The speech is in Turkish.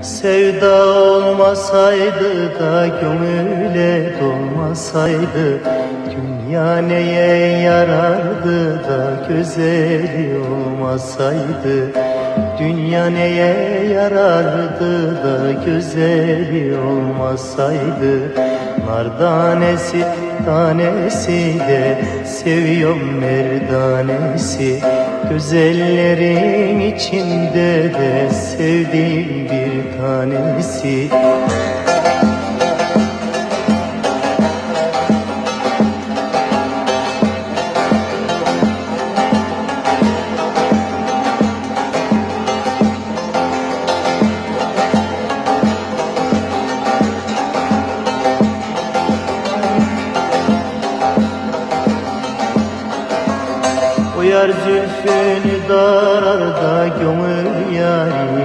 Sevda olmasaydı da gönüle dolmasaydı Dünya neye yarardı da güzeli olmasaydı Dünya neye yarardı da güzeli olmasaydı Nar tanesi tanesi de seviyorum merdanesi Güzellerin içinde de sevdiğim bir tanesi Uyar zülfünü darar da gönül yarim